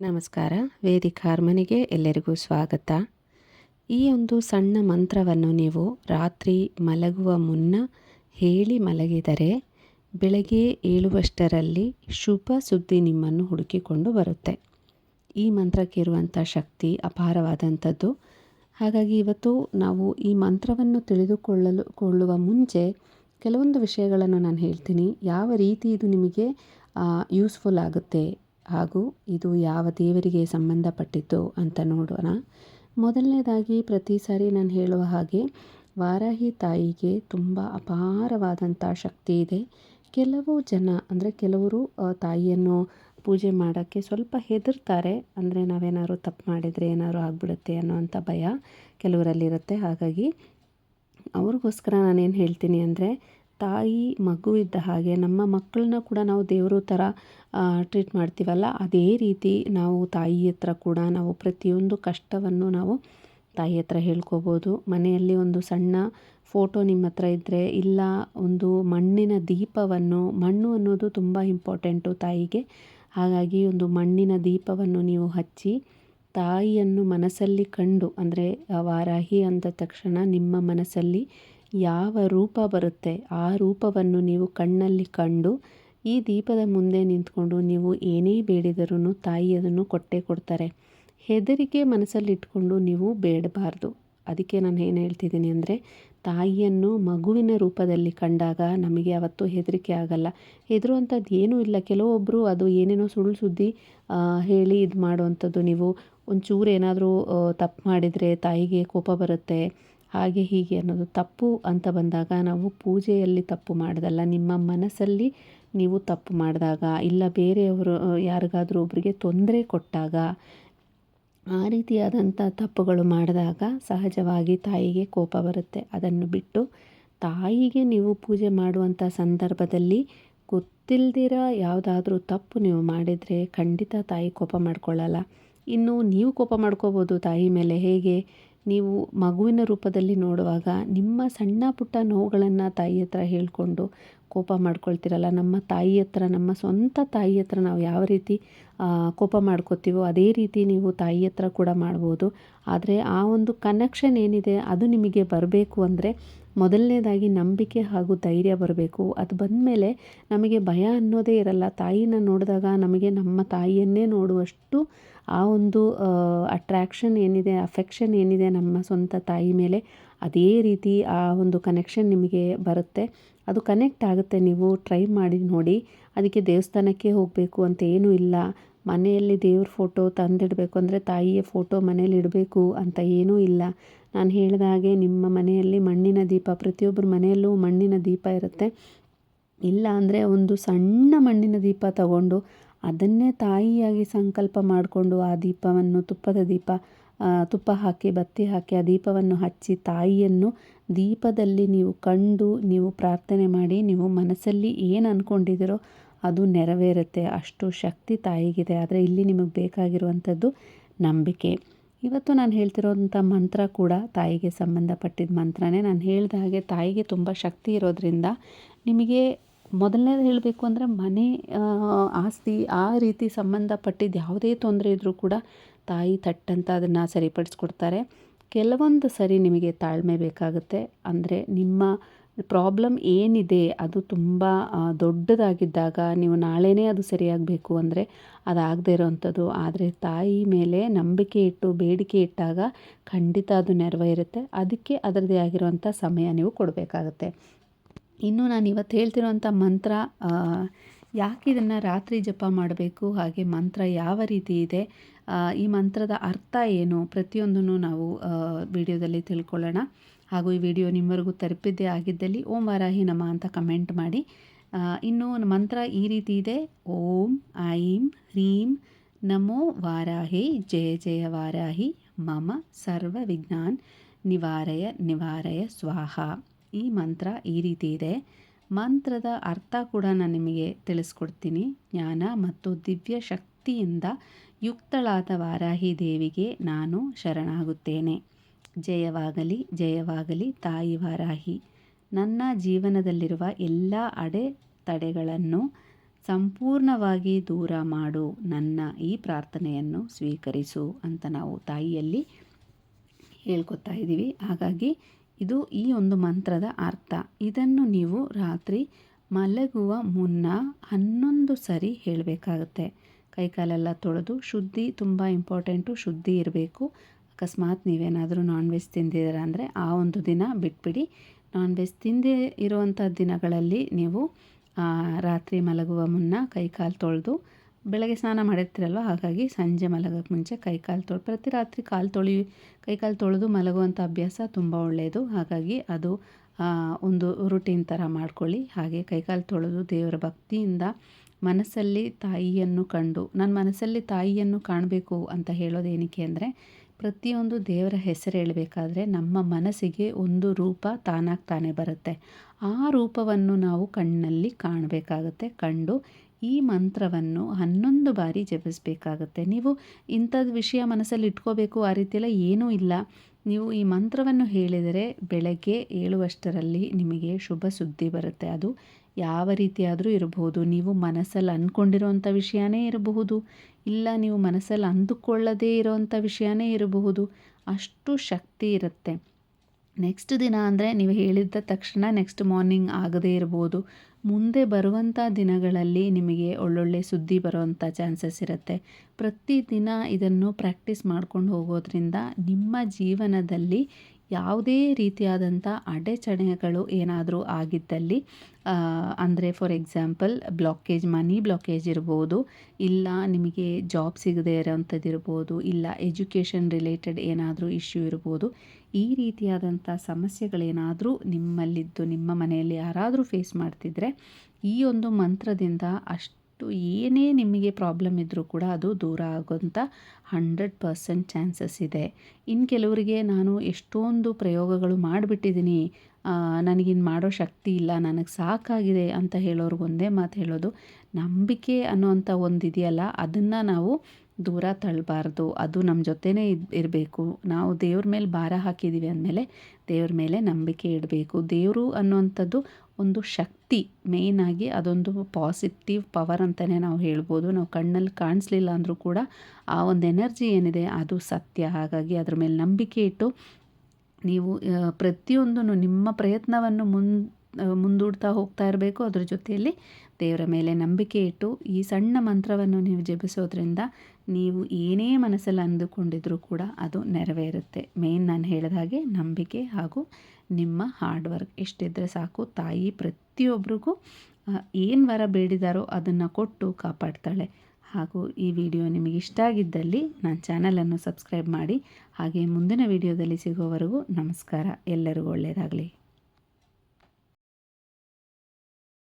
ನಮಸ್ಕಾರ. ವೇದಿಕ್ ಹಾರ್ಮನಿಗೆ ಎಲ್ಲರಿಗೂ ಸ್ವಾಗತ. ಈ ಒಂದು ಸಣ್ಣ ಮಂತ್ರವನ್ನು ನೀವು ರಾತ್ರಿ ಮಲಗುವ ಮುನ್ನ ಹೇಳಿ ಮಲಗಿದರೆ ಬೆಳಗ್ಗೆ ಏಳುವಷ್ಟರಲ್ಲಿ ಶುಭ ಸುದ್ದಿ ನಿಮ್ಮನ್ನು ಹುಡುಕಿಕೊಂಡು ಬರುತ್ತೆ. ಈ ಮಂತ್ರಕ್ಕಿರುವಂಥ ಶಕ್ತಿ ಅಪಾರವಾದಂಥದ್ದು. ಹಾಗಾಗಿ ಇವತ್ತು ನಾವು ಈ ಮಂತ್ರವನ್ನು ತಿಳಿದುಕೊಳ್ಳಲು, ಕೊಳ್ಳುವ ಮುಂಚೆ ಕೆಲವೊಂದು ವಿಷಯಗಳನ್ನು ನಾನು ಹೇಳ್ತೀನಿ. ಯಾವ ರೀತಿ ಇದು ನಿಮಗೆ ಯೂಸ್ಫುಲ್ ಆಗುತ್ತೆ ಹಾಗೂ ಇದು ಯಾವ ದೇವರಿಗೆ ಸಂಬಂಧಪಟ್ಟಿದ್ದು ಅಂತ ನೋಡೋಣ. ಮೊದಲನೇದಾಗಿ ಪ್ರತಿ ಸಾರಿ ನಾನು ಹೇಳುವ ಹಾಗೆ ವಾರಾಹಿ ತಾಯಿಗೆ ತುಂಬ ಅಪಾರವಾದಂಥ ಶಕ್ತಿ ಇದೆ. ಕೆಲವು ಜನ ಅಂದರೆ ಕೆಲವರು ತಾಯಿಯನ್ನು ಪೂಜೆ ಮಾಡೋಕ್ಕೆ ಸ್ವಲ್ಪ ಹೆದರ್ತಾರೆ. ಅಂದರೆ ನಾವೇನಾದ್ರು ತಪ್ಪು ಮಾಡಿದರೆ ಏನಾದ್ರು ಆಗಿಬಿಡುತ್ತೆ ಅನ್ನೋವಂಥ ಭಯ ಕೆಲವರಲ್ಲಿರುತ್ತೆ ಹಾಗಾಗಿ ಅವ್ರಿಗೋಸ್ಕರ ನಾನೇನು ಹೇಳ್ತೀನಿ ಅಂದರೆ ತಾಯಿ ಮಗು ಇದ್ದ ಹಾಗೆ ನಮ್ಮ ಮಕ್ಕಳನ್ನ ಕೂಡ ನಾವು ದೇವರು ಥರ ಟ್ರೀಟ್ ಮಾಡ್ತೀವಲ್ಲ, ಅದೇ ರೀತಿ ನಾವು ತಾಯಿ ಹತ್ರ ಕೂಡ ನಾವು ಪ್ರತಿಯೊಂದು ಕಷ್ಟವನ್ನು ನಾವು ತಾಯಿ ಹತ್ರ ಹೇಳ್ಕೋಬೋದು. ಮನೆಯಲ್ಲಿ ಒಂದು ಸಣ್ಣ ಫೋಟೋ ನಿಮ್ಮ ಹತ್ರ ಇದ್ದರೆ ಇಲ್ಲ ಒಂದು ಮಣ್ಣಿನ ದೀಪವನ್ನು, ಮಣ್ಣು ಅನ್ನೋದು ತುಂಬ ಇಂಪಾರ್ಟೆಂಟು ತಾಯಿಗೆ. ಹಾಗಾಗಿ ಒಂದು ಮಣ್ಣಿನ ದೀಪವನ್ನು ನೀವು ಹಚ್ಚಿ, ತಾಯಿಯನ್ನು ಮನಸ್ಸಲ್ಲಿ ಕಂಡು, ಅಂದರೆ ವಾರಾಹಿ ಅಂದ ತಕ್ಷಣ ನಿಮ್ಮ ಮನಸ್ಸಲ್ಲಿ ಯಾವ ರೂಪ ಬರುತ್ತೆ, ಆ ರೂಪವನ್ನು ನೀವು ಕಣ್ಣಲ್ಲಿ ಕಂಡು, ಈ ದೀಪದ ಮುಂದೆ ನಿಂತ್ಕೊಂಡು ನೀವು ಏನೇ ಬೇಡಿದರೂ ತಾಯಿ ಅದನ್ನು ಕೊಟ್ಟೇ ಕೊಡ್ತಾರೆ. ಹೆದರಿಕೆ ಮನಸ್ಸಲ್ಲಿ ಇಟ್ಕೊಂಡು ನೀವು ಬೇಡಬಾರ್ದು. ಅದಕ್ಕೆ ನಾನು ಏನು ಹೇಳ್ತಿದ್ದೀನಿ ಅಂದರೆ, ತಾಯಿಯನ್ನು ಮಗುವಿನ ರೂಪದಲ್ಲಿ ಕಂಡಾಗ ನಮಗೆ ಅವತ್ತು ಹೆದರಿಕೆ ಆಗಲ್ಲ. ಹೆದರುವಂಥದ್ದು ಏನೂ ಇಲ್ಲ. ಕೆಲವೊಬ್ಬರು ಅದು ಏನೇನೋ ಸುಳ್ಳು ಸುದ್ದಿ ಹೇಳಿ ಇದು ಮಾಡುವಂಥದ್ದು ನೀವು ಒಂಚೂರು ಏನಾದರೂ ತಪ್ಪು ಮಾಡಿದರೆ ತಾಯಿಗೆ ಕೋಪ ಬರುತ್ತೆ ಹಾಗೆ ಹೀಗೆ ಅನ್ನೋದು ತಪ್ಪು ಅಂತ ಬಂದಾಗ ನಾವು ಪೂಜೆಯಲ್ಲಿ ತಪ್ಪು ಮಾಡೋದಲ್ಲ, ನಿಮ್ಮ ಮನಸ್ಸಲ್ಲಿ ನೀವು ತಪ್ಪು ಮಾಡಿದಾಗ, ಇಲ್ಲ ಬೇರೆಯವರು ಯಾರಿಗಾದರೂ ಒಬ್ಬರಿಗೆ ತೊಂದರೆ ಕೊಟ್ಟಾಗ, ಆ ರೀತಿಯಾದಂಥ ತಪ್ಪುಗಳು ಮಾಡಿದಾಗ ಸಹಜವಾಗಿ ತಾಯಿಗೆ ಕೋಪ ಬರುತ್ತೆ. ಅದನ್ನು ಬಿಟ್ಟು ತಾಯಿಗೆ ನೀವು ಪೂಜೆ ಮಾಡುವಂಥ ಸಂದರ್ಭದಲ್ಲಿ ಗೊತ್ತಿಲ್ದಿರ ಯಾವುದಾದ್ರೂ ತಪ್ಪು ನೀವು ಮಾಡಿದರೆ ಖಂಡಿತ ತಾಯಿ ಕೋಪ ಮಾಡ್ಕೊಳ್ಳಲ್ಲ. ಇನ್ನು ನೀವು ಕೋಪ ಮಾಡ್ಕೋಬೋದು ತಾಯಿ ಮೇಲೆ ಹೇಗೆ? ನೀವು ಮಗುವಿನ ರೂಪದಲ್ಲಿ ನೋಡುವಾಗ ನಿಮ್ಮ ಸಣ್ಣ ಪುಟ್ಟ ನೋವುಗಳನ್ನು ತಾಯಿ ಹತ್ರ ಹೇಳಿಕೊಂಡು ಕೋಪ ಮಾಡ್ಕೊಳ್ತಿರಲ್ಲ, ನಮ್ಮ ತಾಯಿ ಹತ್ರ, ನಮ್ಮ ಸ್ವಂತ ತಾಯಿ ಹತ್ರ ನಾವು ಯಾವ ರೀತಿ ಕೋಪ ಮಾಡ್ಕೋತೀವೋ ಅದೇ ರೀತಿ ನೀವು ತಾಯಿ ಹತ್ರ ಕೂಡ ಮಾಡ್ಬೋದು. ಆದರೆ ಆ ಒಂದು ಕನೆಕ್ಷನ್ ಏನಿದೆ, ಅದು ನಿಮಗೆ ಬರಬೇಕು ಅಂದರೆ ಮೊದಲನೇದಾಗಿ ನಂಬಿಕೆ ಹಾಗೂ ಧೈರ್ಯ ಬರಬೇಕು. ಅದು ಬಂದಮೇಲೆ ನಮಗೆ ಭಯ ಅನ್ನೋದೇ ಇರಲ್ಲ. ತಾಯಿನ ನೋಡಿದಾಗ ನಮಗೆ ನಮ್ಮ ತಾಯಿಯನ್ನೇ ನೋಡುವಷ್ಟು ಆ ಒಂದು ಅಟ್ರ್ಯಾಕ್ಷನ್ ಏನಿದೆ ಅಫೆಕ್ಷನ್ ಏನಿದೆ ನಮ್ಮ ಸ್ವಂತ ತಾಯಿ ಮೇಲೆ, ಅದೇ ರೀತಿ ಆ ಒಂದು ಕನೆಕ್ಷನ್ ನಿಮಗೆ ಬರುತ್ತೆ. ಅದು ಕನೆಕ್ಟ್ ಆಗುತ್ತೆ. ನೀವು ಟ್ರೈ ಮಾಡಿ ನೋಡಿ. ಅದಕ್ಕೆ ದೇವಸ್ಥಾನಕ್ಕೆ ಹೋಗಬೇಕು ಅಂತ ಏನೂ ಇಲ್ಲ. ಮನೆಯಲ್ಲಿ ದೇವ್ರ ಫೋಟೋ ತಂದಿಡಬೇಕು ಅಂದರೆ ತಾಯಿಯ ಫೋಟೋ ಮನೇಲಿ ಇಡಬೇಕು ಅಂತ ಏನೂ ಇಲ್ಲ. ನಾನು ಹೇಳಿದ ಹಾಗೆ ನಿಮ್ಮ ಮನೆಯಲ್ಲಿ ಮಣ್ಣಿನ ದೀಪ, ಪ್ರತಿಯೊಬ್ಬರ ಮನೆಯಲ್ಲೂ ಮಣ್ಣಿನ ದೀಪ ಇರುತ್ತೆ. ಇಲ್ಲ ಅಂದರೆ ಒಂದು ಸಣ್ಣ ಮಣ್ಣಿನ ದೀಪ ತಗೊಂಡು ಅದನ್ನೇ ತಾಯಿಯಾಗಿ ಸಂಕಲ್ಪ ಮಾಡಿಕೊಂಡು ಆ ದೀಪವನ್ನು ತುಪ್ಪದ ದೀಪ ತುಪ್ಪ ಹಾಕಿ, ಬತ್ತಿ ಹಾಕಿ, ಆ ದೀಪವನ್ನು ಹಚ್ಚಿ, ತಾಯಿಯನ್ನು ದೀಪದಲ್ಲಿ ನೀವು ಕಂಡು ನೀವು ಪ್ರಾರ್ಥನೆ ಮಾಡಿ, ನೀವು ಮನಸ್ಸಲ್ಲಿ ಏನು ಅಂದ್ಕೊಂಡಿದ್ದೀರೋ ಅದು ನೆರವೇರುತ್ತೆ. ಅಷ್ಟು ಶಕ್ತಿ ತಾಯಿಗಿದೆ. ಆದರೆ ಇಲ್ಲಿ ನಿಮಗೆ ಬೇಕಾಗಿರುವಂಥದ್ದು ನಂಬಿಕೆ. ಇವತ್ತು ನಾನು ಹೇಳ್ತಿರೋಂಥ ಮಂತ್ರ ಕೂಡ ತಾಯಿಗೆ ಸಂಬಂಧಪಟ್ಟಿದ್ದ ಮಂತ್ರನೇ. ನಾನು ಹೇಳಿದ ಹಾಗೆ ತಾಯಿಗೆ ತುಂಬ ಶಕ್ತಿ ಇರೋದರಿಂದ ನಿಮಗೆ ಮೊದಲನೇದು ಹೇಳಬೇಕು ಅಂದರೆ ಮನೆ ಆಸ್ತಿ, ಆ ರೀತಿ ಸಂಬಂಧಪಟ್ಟಿದ್ದು ಯಾವುದೇ ತೊಂದರೆ ಇದ್ದರೂ ಕೂಡ ತಾಯಿ ತಟ್ಟಂತ ಅದನ್ನು ಸರಿಪಡಿಸ್ಕೊಡ್ತಾರೆ. ಕೆಲವೊಂದು ಸರಿ ನಿಮಗೆ ತಾಳ್ಮೆ ಬೇಕಾಗುತ್ತೆ. ಅಂದರೆ ನಿಮ್ಮ ಪ್ರಾಬ್ಲಮ್ ಏನಿದೆ, ಅದು ತುಂಬ ದೊಡ್ಡದಾಗಿದ್ದಾಗ ನೀವು ನಾಳೆನೇ ಅದು ಸರಿಯಾಗಬೇಕು ಅಂದರೆ ಅದಾಗದೇ ಇರೋವಂಥದ್ದು ಆದರೆ ತಾಯಿ ಮೇಲೆ ನಂಬಿಕೆ ಇಟ್ಟು, ಬೇಡಿಕೆ ಇಟ್ಟಾಗ ಖಂಡಿತ ಅದು ನೆರವೇರುತ್ತೆ. ಅದಕ್ಕೆ ಅದರದೇ ಆಗಿರುವಂಥ ಸಮಯ ನೀವು ಕೊಡಬೇಕಾಗತ್ತೆ. ಇನ್ನು ನಾನು ಇವತ್ತು ಹೇಳ್ತಿರೋವಂಥ ಮಂತ್ರ ಯಾಕೆ ಇದನ್ನು ರಾತ್ರಿ ಜಪ ಮಾಡಬೇಕು? ಹಾಗೆ ಮಂತ್ರ ಯಾವ ರೀತಿ ಇದೆ? ಈ ಮಂತ್ರದ ಅರ್ಥ ಏನು ಪ್ರತಿಯೊಂದನ್ನು ನಾವು ವಿಡಿಯೋದಲ್ಲಿ ತಿಳ್ಕೊಳ್ಳೋಣ. ಹಾಗೂ ಈ ವಿಡಿಯೋ ನಿಮ್ಮವರೆಗೂ ತಲುಪಿದ್ದೇ ಆಗಿದ್ದಲ್ಲಿ ಓಂ ವಾರಾಹಿ ನಮ ಅಂತ ಕಮೆಂಟ್ ಮಾಡಿ. ಇನ್ನು ಮಂತ್ರ ಈ ರೀತಿ ಇದೆ. ಓಂ, ಐಂ, ಹ್ರೀಂ, ನಮೋ ವಾರಾಹಿ, ಜಯ ಜಯ ವಾರಾಹಿ, ಮಮ ಸರ್ವ ವಿಜ್ಞಾನ್ ನಿವಾರಯ ನಿವಾರಯ ಸ್ವಾಹ. ಈ ಮಂತ್ರ ಈ ರೀತಿ ಇದೆ. ಮಂತ್ರದ ಅರ್ಥ ಕೂಡ ನಾನು ನಿಮಗೆ ತಿಳಿಸ್ಕೊಡ್ತೀನಿ. ಜ್ಞಾನ ಮತ್ತು ದಿವ್ಯ ಶಕ್ತಿಯಿಂದ ಯುಕ್ತಳಾದ ವಾರಾಹಿ ದೇವಿಗೆ ನಾನು ಶರಣಾಗುತ್ತೇನೆ. ಜಯವಾಗಲಿ ಜಯವಾಗಲಿ ತಾಯಿ ವಾರಾಹಿ. ನನ್ನ ಜೀವನದಲ್ಲಿರುವ ಎಲ್ಲ ಅಡೆ ತಡೆಗಳನ್ನು ಸಂಪೂರ್ಣವಾಗಿ ದೂರ ಮಾಡು. ನನ್ನ ಈ ಪ್ರಾರ್ಥನೆಯನ್ನು ಸ್ವೀಕರಿಸು ಅಂತ ನಾವು ತಾಯಿಯಲ್ಲಿ ಹೇಳ್ಕೊತಾ ಇದ್ದೀವಿ. ಹಾಗಾಗಿ ಇದು ಈ ಒಂದು ಮಂತ್ರದ ಅರ್ಥ. ಇದನ್ನು ನೀವು ರಾತ್ರಿ ಮಲಗುವ ಮುನ್ನ ಹನ್ನೊಂದು ಸರಿ ಹೇಳಬೇಕಾಗತ್ತೆ. ಕೈಕಾಲೆಲ್ಲ ತೊಳೆದು ಶುದ್ಧಿ ತುಂಬ ಇಂಪಾರ್ಟೆಂಟು, ಶುದ್ಧಿ ಇರಬೇಕು. ಅಕಸ್ಮಾತ್ ನೀವೇನಾದರೂ ನಾನ್ ವೆಜ್ ತಿಂದಿದ್ದೀರಾ ಅಂದರೆ ಆ ಒಂದು ದಿನ ಬಿಟ್ಬಿಡಿ. ನಾನ್ ವೆಜ್ ತಿಂದೇ ಇರುವಂಥ ದಿನಗಳಲ್ಲಿ ನೀವು ರಾತ್ರಿ ಮಲಗುವ ಮುನ್ನ ಕೈಕಾಲು ತೊಳೆದು ಬೆಳಗ್ಗೆ ಸ್ನಾನ ಮಾಡಿರ್ತೀರಲ್ವ? ಹಾಗಾಗಿ ಸಂಜೆ ಮಲಗೋಕ್ಕೆ ಮುಂಚೆ ಕೈಕಾಲು ತೊಳೆ, ಪ್ರತಿ ರಾತ್ರಿ ಕಾಲು ತೊಳಿ, ಕೈಕಾಲು ತೊಳೆದು ಮಲಗುವಂಥ ಅಭ್ಯಾಸ ತುಂಬ ಒಳ್ಳೆಯದು. ಹಾಗಾಗಿ ಅದು ಒಂದು ರುಟೀನ್ ಥರ ಮಾಡ್ಕೊಳ್ಳಿ. ಹಾಗೆ ಕೈಕಾಲು ತೊಳೆದು ದೇವರ ಭಕ್ತಿಯಿಂದ ಮನಸ್ಸಲ್ಲಿ ತಾಯಿಯನ್ನು ಕಂಡು ನನ್ನ ಮನಸ್ಸಲ್ಲಿ ತಾಯಿಯನ್ನು ಕಾಣಬೇಕು ಅಂತ ಹೇಳೋದೇನಕ್ಕೆ ಅಂದರೆ, ಪ್ರತಿಯೊಂದು ದೇವರ ಹೆಸರು ಹೇಳಬೇಕಾದ್ರೆ ನಮ್ಮ ಮನಸ್ಸಿಗೆ ಒಂದು ರೂಪ ತಾನಾಗ್ತಾನೆ ಬರುತ್ತೆ. ಆ ರೂಪವನ್ನು ನಾವು ಕಣ್ಣಲ್ಲಿ ಕಾಣಬೇಕಾಗುತ್ತೆ. ಕಂಡು ಈ ಮಂತ್ರವನ್ನು ಹನ್ನೊಂದು ಬಾರಿ ಜಪಿಸಬೇಕಾಗತ್ತೆ. ನೀವು ಇಂಥದ್ದು ವಿಷಯ ಮನಸ್ಸಲ್ಲಿ ಇಟ್ಕೋಬೇಕು ಆ ರೀತಿಯೆಲ್ಲ ಏನೂ ಇಲ್ಲ. ನೀವು ಈ ಮಂತ್ರವನ್ನು ಹೇಳಿದರೆ ಬೆಳಗ್ಗೆ ಏಳುವಷ್ಟರಲ್ಲಿ ನಿಮಗೆ ಶುಭ ಸುದ್ದಿ ಬರುತ್ತೆ. ಅದು ಯಾವ ರೀತಿಯಾದರೂ ಇರಬಹುದು. ನೀವು ಮನಸ್ಸಲ್ಲಿ ಅಂದ್ಕೊಂಡಿರೋವಂಥ ವಿಷಯನೇ ಇರಬಹುದು. ಇಲ್ಲ, ನೀವು ಮನಸ್ಸಲ್ಲಿ ಅಂದುಕೊಳ್ಳದೇ ಇರೋವಂಥ ವಿಷಯನೇ ಇರಬಹುದು. ಅಷ್ಟು ಶಕ್ತಿ ಇರುತ್ತೆ. ನೆಕ್ಸ್ಟ್ ದಿನ ಅಂದರೆ ನೀವು ಹೇಳಿದ ತಕ್ಷಣ ನೆಕ್ಸ್ಟ್ ಮಾರ್ನಿಂಗ್ ಆಗದೇ ಇರ್ಬೋದು. ಮುಂದೆ ಬರುವಂಥ ದಿನಗಳಲ್ಲಿ ನಿಮಗೆ ಒಳ್ಳೊಳ್ಳೆ ಸುದ್ದಿ ಬರುವಂಥ ಚಾನ್ಸಸ್ ಇರುತ್ತೆ. ಪ್ರತಿದಿನ ಇದನ್ನು ಪ್ರಾಕ್ಟೀಸ್ ಮಾಡ್ಕೊಂಡು ಹೋಗೋದ್ರಿಂದ ನಿಮ್ಮ ಜೀವನದಲ್ಲಿ ಯಾವುದೇ ರೀತಿಯಾದಂಥ ಅಡೆಚಣೆಗಳು ಏನಾದರೂ ಆಗಿದ್ದಲ್ಲಿ ಅಂದರೆ for example blockage money blockage ಇರ್ಬೋದು, ಇಲ್ಲ ನಿಮಗೆ ಜಾಬ್ ಸಿಗದೇ ಇರೋವಂಥದ್ದು ಇರ್ಬೋದು ಇಲ್ಲ ಎಜುಕೇಷನ್ ರಿಲೇಟೆಡ್ ಏನಾದರೂ ಇಶ್ಯೂ ಇರ್ಬೋದು ಈ ರೀತಿಯಾದಂಥ ಸಮಸ್ಯೆಗಳೇನಾದರೂ ನಿಮ್ಮಲ್ಲಿದ್ದು, ನಿಮ್ಮ ಮನೆಯಲ್ಲಿ ಯಾರಾದರೂ ಫೇಸ್ ಮಾಡ್ತಿದ್ರೆ, ಈ ಒಂದು ಮಂತ್ರದಿಂದ ಅಷ್ಟು ಏನೇ ನಿಮಗೆ ಪ್ರಾಬ್ಲಮ್ ಇದ್ದರೂ ಕೂಡ ಅದು ದೂರ ಆಗೋಂಥ ಹಂಡ್ರೆಡ್ ಪರ್ಸೆಂಟ್ ಚಾನ್ಸಸ್ ಇದೆ. ಇನ್ನು ಕೆಲವರಿಗೆ ನಾನು ಎಷ್ಟೊಂದು ಪ್ರಯೋಗಗಳು ಮಾಡಿಬಿಟ್ಟಿದ್ದೀನಿ ನನಗಿನ್ನು ಮಾಡೋ ಶಕ್ತಿ ಇಲ್ಲ, ನನಗೆ ಸಾಕಾಗಿದೆ ಅಂತ ಹೇಳೋರ್ಗೊಂದೇ ಮಾತು ಹೇಳೋದು, ನಂಬಿಕೆ ಅನ್ನೋವಂಥ ಒಂದು ಇದೆಯಲ್ಲ, ಅದನ್ನು ನಾವು ದೂರ ತಳ್ಳಬಾರ್ದು. ಅದು ನಮ್ಮ ಜೊತೆನೇ ಇರಬೇಕು. ನಾವು ದೇವ್ರ ಮೇಲೆ ಭಾರ ಹಾಕಿದ್ದೀವಿ ಅಂದಮೇಲೆ ದೇವ್ರ ಮೇಲೆ ನಂಬಿಕೆ ಇಡಬೇಕು. ದೇವರು ಅನ್ನುವಂಥದ್ದು ಒಂದು ಶಕ್ತಿ ಮೇಯ್ನಾಗಿ ಅದೊಂದು ಪಾಸಿಟಿವ್ ಪವರ್ ಅಂತಲೇ ನಾವು ಹೇಳ್ಬೋದು. ನಾವು ಕಣ್ಣಲ್ಲಿ ಕಾಣಿಸ್ಲಿಲ್ಲ ಅಂದರೂ ಕೂಡ ಆ ಒಂದು ಎನರ್ಜಿ ಏನಿದೆ ಅದು ಸತ್ಯ. ಹಾಗಾಗಿ ಅದ್ರ ಮೇಲೆ ನಂಬಿಕೆ ಇಟ್ಟು ನೀವು ಪ್ರತಿಯೊಂದನ್ನು ನಿಮ್ಮ ಪ್ರಯತ್ನವನ್ನು ಮುನ್ ಮುಂದೂಡ್ತಾ ಹೋಗ್ತಾ ಇರಬೇಕು. ಅದ್ರ ಜೊತೆಯಲ್ಲಿ ದೇವರ ಮೇಲೆ ನಂಬಿಕೆ ಇಟ್ಟು ಈ ಸಣ್ಣ ಮಂತ್ರವನ್ನು ನೀವು ಜಪಿಸೋದ್ರಿಂದ ನೀವು ಏನೇ ಮನಸ್ಸಲ್ಲಿ ಅಂದುಕೊಂಡಿದ್ರೂ ಕೂಡ ಅದು ನೆರವೇರುತ್ತೆ. ಮೇನ್ ನಾನು ಹೇಳಿದ ಹಾಗೆ ನಂಬಿಕೆ ಹಾಗೂ ನಿಮ್ಮ ಹಾರ್ಡ್ ವರ್ಕ್ ಎಷ್ಟಿದ್ದರೆ ಸಾಕು. ತಾಯಿ ಪ್ರತಿಯೊಬ್ಬರಿಗೂ ಏನು ವರ ಬೇಡಿದಾರೋ ಅದನ್ನು ಕೊಟ್ಟು ಕಾಪಾಡ್ತಾಳೆ. ಹಾಗೂ ಈ ವಿಡಿಯೋ ನಿಮಗೆ ಇಷ್ಟ ಆಗಿದ್ದಲ್ಲಿ ನನ್ನ ಚಾನಲನ್ನು ಸಬ್ಸ್ಕ್ರೈಬ್ ಮಾಡಿ. ಹಾಗೆ ಮುಂದಿನ ವಿಡಿಯೋದಲ್ಲಿ ಸಿಗೋವರೆಗೂ ನಮಸ್ಕಾರ. ಎಲ್ಲರಿಗೂ ಒಳ್ಳೆಯದಾಗಲಿ.